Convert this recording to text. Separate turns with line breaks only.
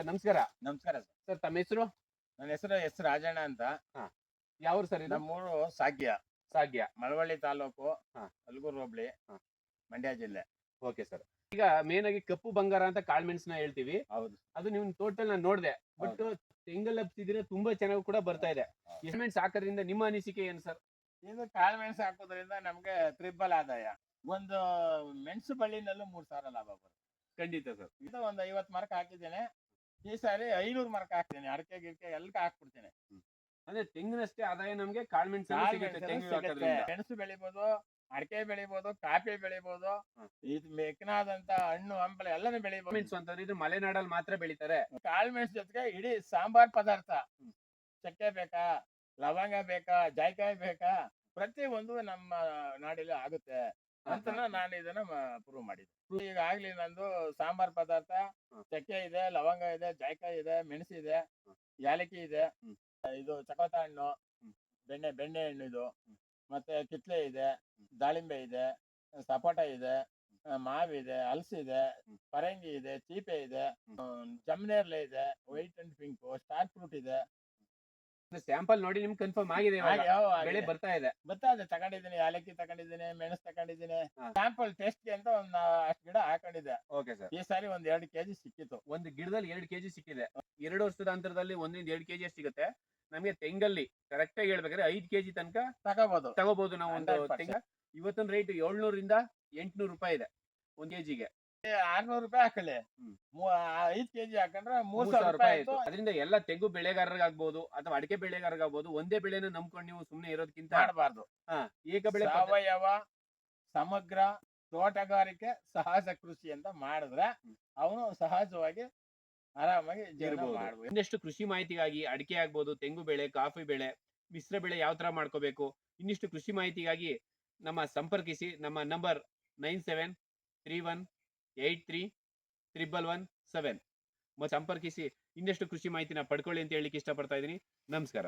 Sir ನಮಸ್ಕಾರ.
ನಮಸ್ಕಾರ sir.
Sir ತಮ್ಮ ಹೆಸರು?
ನನ್ನ ಹೆಸರು ಎಸ್ ರಾಜಣ್ಣ ಅಂತ.
ಯಾವ್ರು ಸರ್ ಇದು?
ನಮ್ಮೂರು ಸಾಗ್ಯ.
ಸಾಗ್ಯ.
ಮಳವಳ್ಳಿ ತಾಲೂಕು
ಹಾ.
ಅಲ್ಗೂರು ಹೋಬಳಿ
ಹಾ.
ಮಂಡ್ಯ ಜಿಲ್ಲೆ.
Okay sir. ಈಗ ಮೇನ್ ಆಗಿ ಕಪ್ಪು ಬಂಗಾರ ಅಂತ ಕಾಳ್ಮೆಣ್ಸ್ನ ಹೇಳ್ತೀವಿ.
ಹೌದು.
ಅದು ನೀವು ಟೋಟಲ್ ನಾನು ನೋಡಿದೆ. ಬಟ್ ತೆಂಗಲ್ ಹಬ್ಸಿದ್ರೆ ತುಂಬಾ ಚೆನ್ನಾಗಿ ಕೂಡ ಬರ್ತಾ ಇದೆ.
ಹೌದು.
ಎಸ್ಮೆಂಟ್ಸ್ ಹಾಕೋದ್ರಿಂದ ನಿಮ್ಮ ಅನಿಸಿಕೆ ಏನು ಸರ್?
ಇದು ಕಾಳು ಮೆಣಸು ಹಾಕೋದ್ರಿಂದ ನಮ್ಗೆ ತ್ರಿಬಲ್ ಆದಾಯ. ಒಂದು ಮೆಣಸು ಬಳ್ಳಿನಲ್ಲೂ ಮೂರ್ ಸಾವಿರ ಲಾಭ ಬರುತ್ತೆ.
ಖಂಡಿತ ಸರ್.
ಇದು ಒಂದು ಐವತ್ ಮಾರ್ಕ್ ಹಾಕಿದ್ದೇನೆ. ಈ ಸಾರಿ ಐನೂರು ಮರಕ್ಕೆ ಹಾಕ್ತೇನೆ ಅಡಕೆ ಗಿಡಕೆ ಎಲ್ಲ ಹಾಕ್ಬಿಡ್ತೇನೆ.
ಅಂದ್ರೆ ತೆಂಗಿನಷ್ಟೇ ಆದಾಯ ನಮ್ಗೆ ಕಾಳ್ಮೆಣಸು
ಮೆಣಸು ಬೆಳಿಬೋದು ಅಡಕೆ ಬೆಳಿಬೋದು ಕಾಫಿ ಬೆಳಿಬೋದು
ಹ್ಮ್.
ಇದು ಮೆಕ್ನಾದಂತ ಹಣ್ಣು ಹಂಪಲ ಎಲ್ಲಾನು ಬೆಳಿಬೋದು.
ಮೆಣಸು ಅಂತಂದ್ರೆ ಇದು ಮಲೆನಾಡಲ್ಲಿ ಮಾತ್ರ ಬೆಳಿತಾರೆ.
ಕಾಳ್ಮೆಣಸು ಜೊತೆಗೆ ಇಡೀ ಸಾಂಬಾರ್ ಪದಾರ್ಥ. ಚಕ್ಕೆ ಬೇಕಾ ಲವಂಗ ಬೇಕಾ ಜಾಯ್ಕಾಯಿ ಬೇಕಾ ಪ್ರತಿ ಒಂದು ನಮ್ಮ ನಾಡಲ್ಲಿ ಆಗುತ್ತೆ. ಅಂತ ನಾನು ಇದನ್ನ ಪ್ರೂವ್ ಮಾಡಿದ್ದೆ ಈಗ ಆಗ್ಲಿ ನಂದು ಸಾಂಬಾರ್ ಪದಾರ್ಥ ಚಕ್ಕೆ ಇದೆ ಲವಂಗ ಇದೆ ಜಾಯ್ಕಾಯಿ ಇದೆ ಮೆಣಸು ಇದೆ. ಯಾಲಕ್ಕಿ ಇದೆ ಇದು ಚಕೋತ ಹಣ್ಣು ಬೆಣ್ಣೆ ಬೆಣ್ಣೆ ಹಣ್ಣು ಇದು. ಮತ್ತೆ ಕಿತ್ಲೆ ಇದೆ ದಾಳಿಂಬೆ ಇದೆ ಸಪೋಟ ಇದೆ ಮಾವಿದೆ ಹಲಸಿದೆ. ಪರಂಗಿ ಇದೆ ಚೀಪೆ ಇದೆ. ಜಮ್ನೇರ್ಲೆ ಇದೆ white and pink star fruit ಇದೆ.
ಸ್ಯಾಂಪಲ್ ನೋಡಿ ನಿಮ್ಗೆ ಕನ್ಫರ್ಮ್ ಆಗಿದೆ ಇವಾಗ. ಬೆಳೆ ಬರ್ತಾ ಇದೆ.
ಬರ್ತಾ ಇದೆ ತಗೊಂಡಿದ್ದೀನಿ ಯಾಲಕ್ಕಿ ತಗೊಂಡಿದ್ದೀನಿ ಮೆಣಸು ತಗೊಂಡಿದ್ದೀನಿ.
ಹಾ.
ಸ್ಯಾಂಪಲ್ ಟೆಸ್ಟ್ ಅಂತ ಒಂದ್ ಅಷ್ಟು ಗಿಡ ಹಾಕೊಂಡಿದ್ದೆ.
ಓಕೆ ಸರ್
ಈ ಸಾರಿ ಒಂದ್ ಎರಡು ಕೆಜಿ ಸಿಕ್ಕಿತ್ತು.
ಒಂದು ಗಿಡದಲ್ಲಿ ಎರಡು ಕೆಜಿ ಸಿಕ್ಕಿದೆ. ಎರಡು ವರ್ಷದ ಅಂತರದಲ್ಲಿ ಒಂದಿಂದ ಎರಡು ಕೆಜಿ ಸಿಗುತ್ತೆ. ನಮಗೆ ತೆಂಗಲ್ಲಿ ಕರೆಕ್ಟ್ ಆಗಿ ಹೇಳ್ಬೇಕಾದ್ರೆ ಐದು ಕೆಜಿ ತನಕ
ತಗೋಬಹುದು
ತಗೋಬಹುದು ನಾವು ಒಂದು
100%.
ತೆಂಗ. ಇವತ್ತಿನ ರೇಟ್ ಏಳ್ನೂರಿಂದ ಎಂಟ್ನೂರು ರೂಪಾಯಿ ಇದೆ ಒಂದ್ ಕೆಜಿಗೆ
ಆರ್ನೂರು ರೂಪಾಯಿ ಹಾಕಲಿ. ಐದ್ ಕೆಜಿ ಹಾಕಂದ್ರೆ ಮೂರ್ ಸಾವಿರ ರೂಪಾಯಿ ಆಯ್ತು.
ಅದರಿಂದ ಎಲ್ಲ ತೆಂಗು ಬೆಳೆಗಾರರಿಗಾಗ್ಬೋದು ಅಥವಾ ಅಡಿಕೆ ಬೆಳೆಗಾರರಿಗಾಗ್ಬೋದು ಒಂದೇ ಬೆಳೆನ ನಂಬ್ಕೊಂಡು ನೀವು ಸುಮ್ನೆ ಇರೋದಕ್ಕಿಂತ
ಮಾಡಬಾರ್ದು.
ಏಕ ಬೆಳೆ
ಸಾವಯವ ಸಮಗ್ರ ತೋಟಗಾರಿಕೆ ಸಹಜ ಕೃಷಿ ಅಂತ ಮಾಡಿದ್ರೆ ಅವನು ಸಹಜವಾಗಿ ಆರಾಮಾಗಿ.
ಇನ್ನಷ್ಟು ಕೃಷಿ ಮಾಹಿತಿಗಾಗಿ ಅಡಿಕೆ ಆಗ್ಬಹುದು ತೆಂಗು ಬೆಳೆ ಕಾಫಿ ಬೆಳೆ ಮಿಶ್ರ ಬೆಳೆ ಯಾವ ತರ ಮಾಡ್ಕೋಬೇಕು? ಇನ್ನಿಷ್ಟು ಕೃಷಿ ಮಾಹಿತಿಗಾಗಿ ನಮ್ಮ ಸಂಪರ್ಕಿಸಿ. ನಮ್ಮ number nine seven three one eight three triple one seven. ಸಂಪರ್ಕಿಸಿ ಇನ್ನಷ್ಟು ಕೃಷಿ ಮಾಹಿತಿನ ಪಡ್ಕೊಳ್ಳಿ ಅಂತ ಹೇಳಿಕ್ಕೆ ಇಷ್ಟಪಡ್ತಾ ಇದ್ದೀನಿ. ನಮಸ್ಕಾರ.